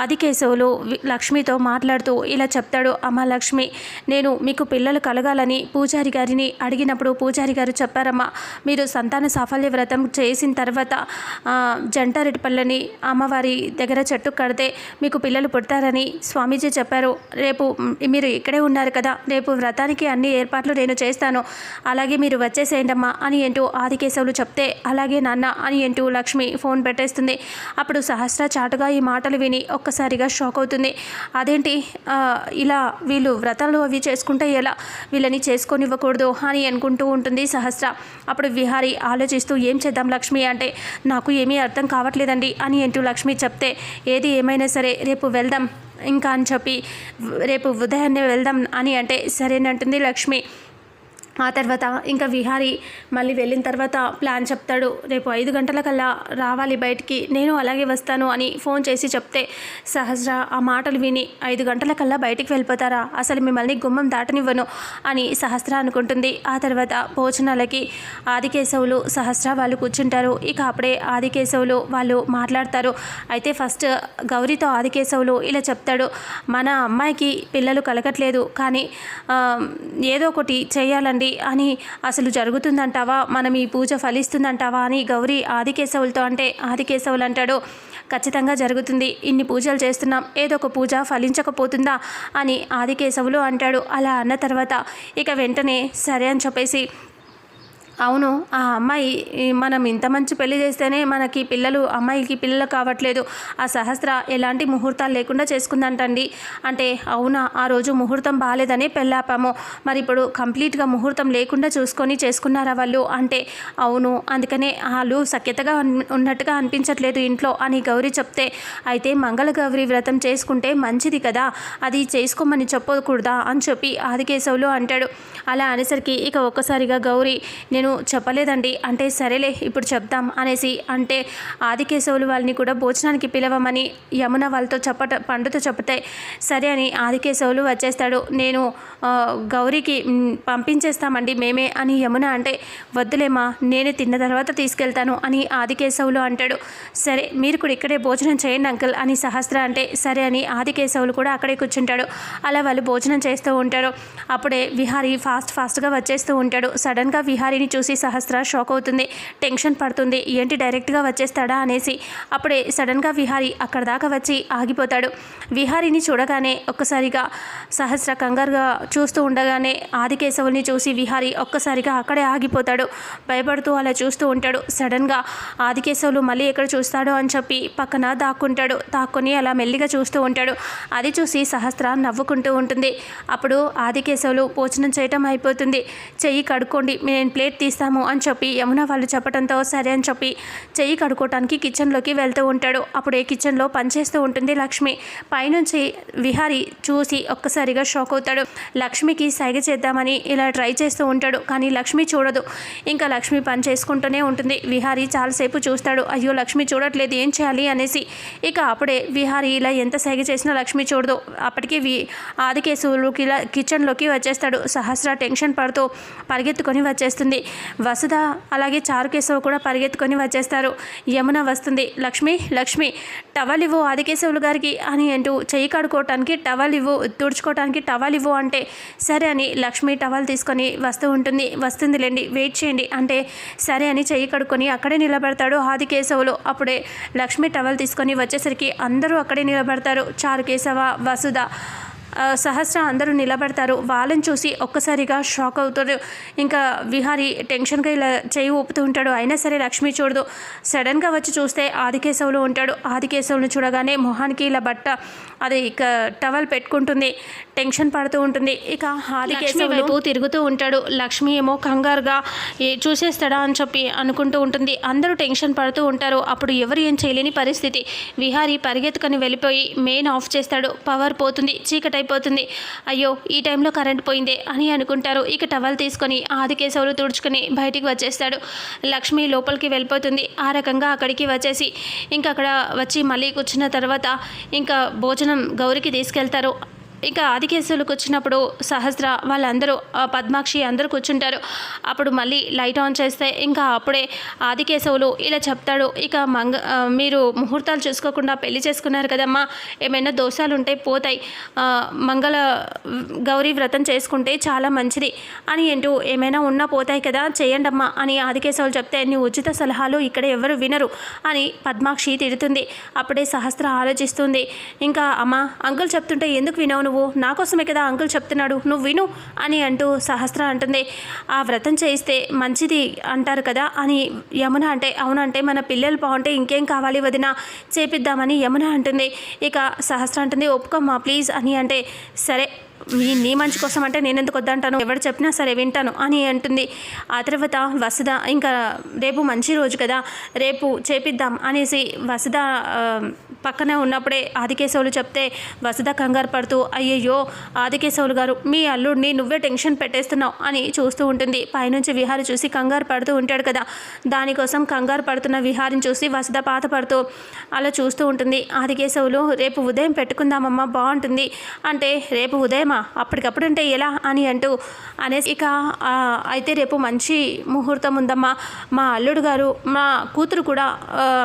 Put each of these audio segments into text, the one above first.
ఆదికేశవులు లక్ష్మితో మాట్లాడుతూ ఇలా చెప్తాడు అమ్మ లక్ష్మి నేను మీకు పిల్లలు కలగాలని పూజారి గారిని అడిగినప్పుడు పూజారి గారు చెప్పారమ్మా మీరు సంతాన సాఫల్య వ్రతం చేసిన తర్వాత జంటారెడ్డిపల్లని జంట అమ్మవారి దగ్గర చెట్టు కడితే మీకు పిల్లలు పుడతారని స్వామీజీ చెప్పారు. రేపు మీరు ఇక్కడే ఉన్నారు కదా రేపు వ్రతానికి అన్ని ఏర్పాట్లు నేను చేస్తాను. అలాగే మీరు వచ్చేసేయండమ్మా అని అంటూ ఆదికేశవులు చెప్తే అలాగే నాన్న అని అంటూ లక్ష్మి ఫోన్ పెట్టేస్తుంది. అప్పుడు సహస్ర చాటుగా ఈ మాటలు విని ఒక్కసారిగా షాక్ అవుతుంది. అదేంటి? ఇలా వీళ్ళు వ్రతాలు అవి చేసుకుంటే ఎలా? వీళ్ళని చేసుకొనివ్వకూడదు అని అనుకుంటూ ఉంటుంది సహస్ర. అప్పుడు విహారి ఆలోచిస్తూ ఏం చేద్దాం లక్ష్మి అంటే నాకు ఏమీ అర్థం కావట్లేదండి అని అంటూ లక్ష్మి చెప్తే ఏది ఏమైనా సరే రేపు వెళ్దాం ఇంకా అని చెప్పి రేపు ఉదయాన్నే వెళ్దాం అని అంటే సరేనంటుంది లక్ష్మి. ఆ తర్వాత ఇంకా విహారీ మళ్ళీ వెళ్ళిన తర్వాత ప్లాన్ చెప్తాడు రేపు ఐదు గంటలకల్లా రావాలి బయటికి నేను అలాగే వస్తాను అని ఫోన్ చేసి చెప్తే సహస్ర ఆ మాటలు విని ఐదు గంటలకల్లా బయటికి వెళ్ళిపోతారా? అసలు మిమ్మల్ని గుమ్మం దాటనివ్వను అని సహస్ర అనుకుంటుంది. ఆ తర్వాత భోజనాలకి ఆదికేశవులు సహస్ర వాళ్ళు కూర్చుంటారు. ఇక అప్పుడే ఆదికేశవులు వాళ్ళు మాట్లాడతారు. అయితే ఫస్ట్ గౌరీతో ఆదికేశవులు ఇలా చెప్తాడు మన అమ్మాయికి పిల్లలు కలగట్లేదు కానీ ఏదో ఒకటి చేయాలండి అని అసలు జరుగుతుందంటావా? మనం ఈ పూజ ఫలిస్తుందంటావా అని గౌరీ ఆదికేశవులతో అంటే ఆదికేశవులు అంటాడు ఖచ్చితంగా జరుగుతుంది. ఇన్ని పూజలు చేస్తున్నాం. ఏదో ఒక పూజ ఫలించకపోతుందా? అని ఆదికేశవులు అంటాడు. అలా అన్న తర్వాత ఇక వెంటనే సరే అని చెప్పేసి అవును ఆ అమ్మాయి మనం ఇంత మంచి పెళ్ళి చేస్తేనే మనకి పిల్లలు అమ్మాయికి పిల్లలు కావట్లేదు. ఆ సహస్ర ఎలాంటి ముహూర్తాలు లేకుండా చేసుకుందంటండి. అంటే అవునా ఆ రోజు ముహూర్తం బాగాలేదని పెళ్ళాపాము. మరి ఇప్పుడు కంప్లీట్గా ముహూర్తం లేకుండా చూసుకొని చేసుకున్నారా వాళ్ళు? అంటే అవును అందుకనే వాళ్ళు సఖ్యతగా ఉన్నట్టుగా అనిపించట్లేదు ఇంట్లో అని గౌరీ చెప్తే అయితే మంగళ గౌరి వ్రతం చేసుకుంటే మంచిది కదా అది చేసుకోమని చెప్పకూడదా? అని చెప్పి ఆదికేశవులు అంటాడు. అలా అనేసరికి ఇక ఒక్కసారిగా గౌరీ నేను చెప్పలేదండి. అంటే సరేలే ఇప్పుడు చెప్దాం అనేసి అంటే ఆదికేశవులు వాళ్ళని కూడా భోజనానికి పిలవమని యమున వాళ్ళతో చెప్పట పండుతో చెప్తే సరే అని ఆదికేశవులు వచ్చేస్తాడు. నేను గౌరీకి పంపించేస్తామండి మేమే అని యమున అంటే వద్దులేమా నేనే తిన్న తర్వాత తీసుకెళ్తాను అని ఆదికేశవులు అంటాడు. సరే మీరు కూడా ఇక్కడే భోజనం చేయండి అంకుల్ అని సహస్ర అంటే సరే అని ఆదికేశవులు కూడా అక్కడే కూర్చుంటాడు. అలా వాళ్ళు భోజనం చేస్తూ ఉంటారు. అప్పుడే విహారీ ఫాస్ట్ ఫాస్ట్గా వచ్చేస్తూ ఉంటాడు. సడన్గా విహారీని చూసి సహస్ర షాక్ అవుతుంది. టెన్షన్ పడుతుంది. ఏంటి డైరెక్ట్గా వచ్చేస్తాడా అనేసి. అప్పుడే సడన్గా విహారీ అక్కడ దాకా వచ్చి ఆగిపోతాడు. విహారీని చూడగానే ఒక్కసారిగా సహస్ర కంగారుగా చూస్తూ ఉండగానే ఆదికేశవుల్ని చూసి విహారీ ఒక్కసారిగా అక్కడే ఆగిపోతాడు. భయపడుతూ అలా చూస్తూ ఉంటాడు. సడన్గా ఆదికేశవులు మళ్ళీ ఎక్కడ చూస్తాడో అని చెప్పి పక్కన దాక్కుంటాడు. దాక్కుని అలా మెల్లిగా చూస్తూ ఉంటాడు. అది చూసి సహస్ర నవ్వుకుంటూ ఉంటుంది. అప్పుడు ఆదికేశవులు భోజనం చేయటం అయిపోతుంది. చెయ్యి కడుక్కోండి. నేను ప్లేట్ తీస్తాము అని చెప్పి యమున వాళ్ళు చెప్పడంతో సరే అని చెప్పి చెయ్యి కడుక్కోవటానికి కిచెన్లోకి వెళ్తూ ఉంటాడు. అప్పుడే కిచెన్లో పనిచేస్తూ ఉంటుంది లక్ష్మి. పైనుంచి విహారీ చూసి ఒక్కసారిగా షాక్ అవుతాడు. లక్ష్మికి సైగ చేద్దామని ఇలా ట్రై చేస్తూ ఉంటాడు కానీ లక్ష్మి చూడదు. ఇంకా లక్ష్మి పని చేసుకుంటూనే ఉంటుంది. విహారీ చాలాసేపు చూస్తాడు. అయ్యో లక్ష్మి చూడట్లేదు ఏం చేయాలి అనేసి. ఇక అప్పుడే విహారీ ఇలా ఎంత సైగ చేసినా లక్ష్మి చూడదు. అప్పటికి వి ఆదికేశవులు ఇలా కిచెన్లోకి వచ్చేస్తాడు. సహస్ర టెన్షన్ పడుతూ పరిగెత్తుకొని వచ్చేస్తుంది. వసుధ అలాగే చారుకేశవ్ కూడా పరిగెత్తుకొని వచ్చేస్తారు. యమున వస్తుంది లక్ష్మి లక్ష్మి టవల్ ఇవ్వు ఆదికేశవులు గారికి అని అంటూ చెయ్యి కడుక్కోవటానికి టవల్ ఇవ్వు తుడుచుకోవటానికి టవల్ ఇవ్వు అంటే సరే అని లక్ష్మి టవల్ తీసుకొని వస్తూ ఉంటుంది. వస్తుందిలేండి వెయిట్ చేయండి అంటే సరే అని చెయ్యి కడుక్కొని అక్కడే నిలబడతాడు ఆదికేశవులు. అప్పుడే లక్ష్మి టవల్ తీసుకొని వచ్చేసరికి అందరూ అక్కడే నిలబడతారు. చారుకేశవ వసుధ సహస్ర అందరూ నిలబడతారు. వాళ్ళని చూసి ఒక్కసారిగా షాక్ అవుతారు. ఇంకా విహారీ టెన్షన్గా ఇలా చేయి ఊపుతూ ఉంటాడు. అయినా సరే లక్ష్మి చూడదు. సడన్గా వచ్చి చూస్తే ఆదికేశవులు ఉంటాడు. ఆదికేశవులు చూడగానే మొహానికి ఇలా బట్ట అది ఇక టవల్ పెట్టుకుంటుంది. టెన్షన్ పడుతూ ఉంటుంది. ఇక ఆదికేశవులు వైపు తిరుగుతూ ఉంటాడు. లక్ష్మి ఏమో కంగారుగా ఏ చూసేస్తాడా? అని చెప్పి అనుకుంటూ ఉంటుంది. అందరూ టెన్షన్ పడుతూ ఉంటారు. అప్పుడు ఎవరు ఏం చేయలేని పరిస్థితి. విహారీ పరిగెత్తుకొని వెళ్ళిపోయి మెయిన్ ఆఫ్ చేస్తాడు. పవర్ పోతుంది. చీకటి అయిపోతుంది. అయ్యో ఈ టైంలో కరెంట్ పోయిందే అని అనుకుంటారు. ఇక టవల్ తీసుకొని ఆదికేశవులు తుడుచుకుని బయటికి వచ్చేస్తాడు. లక్ష్మి లోపలికి వెళ్ళిపోతుంది. ఆ రకంగా అక్కడికి వచ్చేసి ఇంకా అక్కడ వచ్చి మళ్ళీ కూర్చున్న తర్వాత ఇంకా భోజనం గౌరికి తీసుకెళ్తారు. ఇక ఆదికేశవులకు వచ్చినప్పుడు సహస్ర వాళ్ళందరూ పద్మాక్షి అందరూ కూర్చుంటారు. అప్పుడు మళ్ళీ లైట్ ఆన్ చేస్తే ఇంకా అప్పుడే ఆదికేశవులు ఇలా చెప్తాడు ఇక మంగ మీరు ముహూర్తాలు చూసుకోకుండా పెళ్ళి చేసుకున్నారు కదమ్మా ఏమైనా దోషాలు ఉంటే పోతాయి మంగళ గౌరీ వ్రతం చేసుకుంటే చాలా మంచిది. అని అంటూ ఏమైనా ఉన్నా పోతాయి కదా చేయండమ్మా అని అని ఆదికేశవులు చెప్తే నీ ఉచిత సలహాలు ఇక్కడ ఎవరు వినరు అని పద్మాక్షి తిడుతుంది. అప్పుడే సహస్ర ఆలోచిస్తుంది ఇంకా అమ్మ అంకుల్ చెప్తుంటే ఎందుకు వినవును నువ్వు నా కోసమే కదా అంకుల్ చెప్తున్నాడు. నువ్వు విను అని అంటూ సహస్ర అంటుంది. ఆ వ్రతం చేయిస్తే మంచిది అంటారు కదా అని యమున అంటే అవునంటే మన పిల్లలు బాగుంటే ఇంకేం కావాలి వదిన? చేపిద్దామని యమున అంటుంది. ఇక సహస్ర అంటుంది ఒప్పుకోమ్మా ప్లీజ్ అని అంటే సరే నీ నీ మంచి కోసం అంటే నేను ఎందుకు వద్దంటాను? ఎవరు చెప్పినా సరే వింటాను అని అంటుంది. ఆ తర్వాత వసుధ ఇంకా రేపు మంచి రోజు కదా రేపు చేపిద్దాం అనేసి వసుధ పక్కనే ఉన్నప్పుడే ఆదికేశవులు చెప్తే వసుధ కంగారు పడుతూ అయ్యయ్యో ఆదికేశవులు గారు మీ అల్లుడిని నువ్వే టెన్షన్ పెట్టేస్తున్నావు అని చూస్తూ ఉంటుంది. పైనుంచి విహారి చూసి కంగారు పడుతూ ఉంటాడు కదా. దానికోసం కంగారు పడుతున్న విహారిని చూసి వసుధ పాత పడుతూ అలా చూస్తూ ఉంటుంది. ఆదికేశవులు రేపు ఉదయం పెట్టుకుందామమ్మా బాగుంటుంది. అంటే రేపు ఉదయం అప్పటికప్పుడు అంటే ఎలా అని అంటూ అనేసి ఇక అయితే రేపు మంచి ముహూర్తం ఉందమ్మా. మా అల్లుడు గారు మా కూతురు కూడా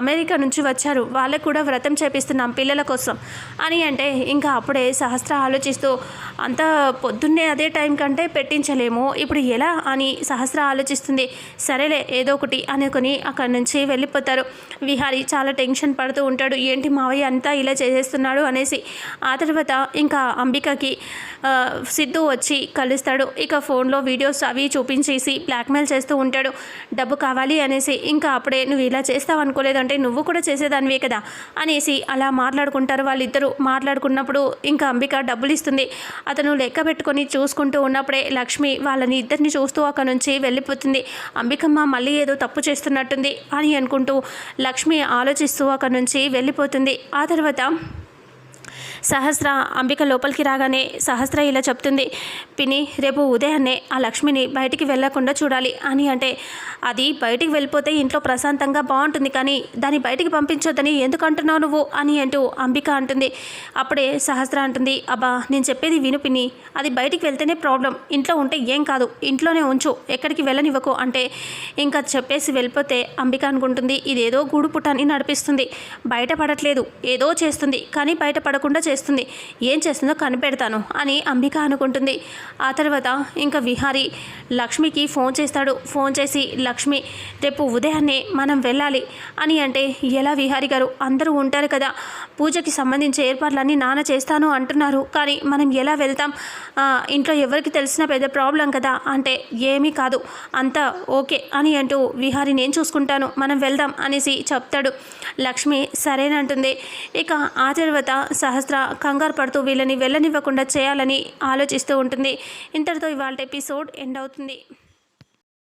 అమెరికా నుంచి వచ్చారు. వాళ్ళకు కూడా వ్రతం చేపిస్తున్నాం పిల్లల కోసం అని అంటే ఇంకా అప్పుడే సహస్ర ఆలోచిస్తూ అంత పొద్దున్నే అదే టైం కంటే పెట్టించలేము. ఇప్పుడు ఎలా అని సహస్ర ఆలోచిస్తుంది. సరేలే ఏదో ఒకటి అనుకుని అక్కడి నుంచి వెళ్ళిపోతారు. విహారి చాలా టెన్షన్ పడుతూ ఉంటాడు. ఏంటి మావయ్య అంతా ఇలా చేసేస్తున్నాడు అనేసి. ఆ తర్వాత ఇంకా అంబికకి సిద్ధు వచ్చి కలుస్తాడు. ఇక ఫోన్లో వీడియోస్ అవి చూపించేసి బ్లాక్మెయిల్ చేస్తూ ఉంటాడు. డబ్బు కావాలి అనేసి ఇంకా అప్పుడే నువ్వు ఇలా చేస్తావు అనుకోలేదంటే నువ్వు కూడా చేసేదానివే కదా? అనేసి అలా మాట్లాడుకుంటారు వాళ్ళిద్దరూ. మాట్లాడుకున్నప్పుడు ఇంకా అంబిక డబ్బులు ఇస్తుంది. అతను లెక్క పెట్టుకొని చూసుకుంటూ ఉన్నప్పుడే లక్ష్మి వాళ్ళని ఇద్దరిని చూస్తూ అక్కడ నుంచి వెళ్ళిపోతుంది. అంబికమ్మ మళ్ళీ ఏదో తప్పు చేస్తున్నట్టుంది అని అనుకుంటూ లక్ష్మి ఆలోచిస్తూ అక్కడ నుంచి వెళ్ళిపోతుంది. ఆ తర్వాత సహస్ర అంబిక లోపలికి రాగానే సహస్ర ఇలా చెప్తుంది పిని రేపు ఉదయాన్నే ఆ లక్ష్మిని బయటికి వెళ్ళకుండా చూడాలి అని అంటే అది బయటికి వెళ్ళిపోతే ఇంట్లో ప్రశాంతంగా బాగుంటుంది కానీ దాన్ని బయటికి పంపించొద్దని ఎందుకు అంటున్నావు నువ్వు? అని అంటూ అంబిక అంటుంది. అప్పుడే సహస్ర అంటుంది అబ్బా నేను చెప్పేది విను పిన్ని అది బయటికి వెళ్తేనే ప్రాబ్లం ఇంట్లో ఉంటే ఏం కాదు ఇంట్లోనే ఉంచు ఎక్కడికి వెళ్ళనివ్వకు అంటే ఇంకా చెప్పేసి వెళ్ళిపోతే అంబిక అనుకుంటుంది ఇదేదో గూడు పుట్టాన్ని నడిపిస్తుంది బయటపడట్లేదు ఏదో చేస్తుంది కానీ బయటపడకుండా చేస్తుంది. ఏం చేస్తుందో కనిపెడతాను అని అంబిక అనుకుంటుంది. ఆ తర్వాత ఇంకా విహారి లక్ష్మికి ఫోన్ చేస్తాడు. ఫోన్ చేసి లక్ష్మి రేపు ఉదయాన్నే మనం వెళ్ళాలి అని అంటే ఎలా విహారి గారు? అందరూ ఉంటారు కదా. పూజకి సంబంధించి ఏర్పాట్లన్నీ నాన్న చేస్తాను అంటున్నారు. కానీ మనం ఎలా వెళ్తాం? ఇంట్లో ఎవరికి తెలిసిన పెద్ద ప్రాబ్లం కదా అంటే ఏమీ కాదు. అంతా ఓకే అని అంటూ విహారి నేను చూసుకుంటాను. మనం వెళ్దాం అనేసి చెప్తాడు. లక్ష్మి సరేనంటుంది. ఇక ఆ తర్వాత సహస్ర కంగారు పడుతూ వీళ్ళని వెళ్ళనివ్వకుండా చేయాలని ఆలోచిస్తూ ఉంటుంది. ఇంతటితో ఇవాళ ఎపిసోడ్ ఎండ్ అవుతుంది.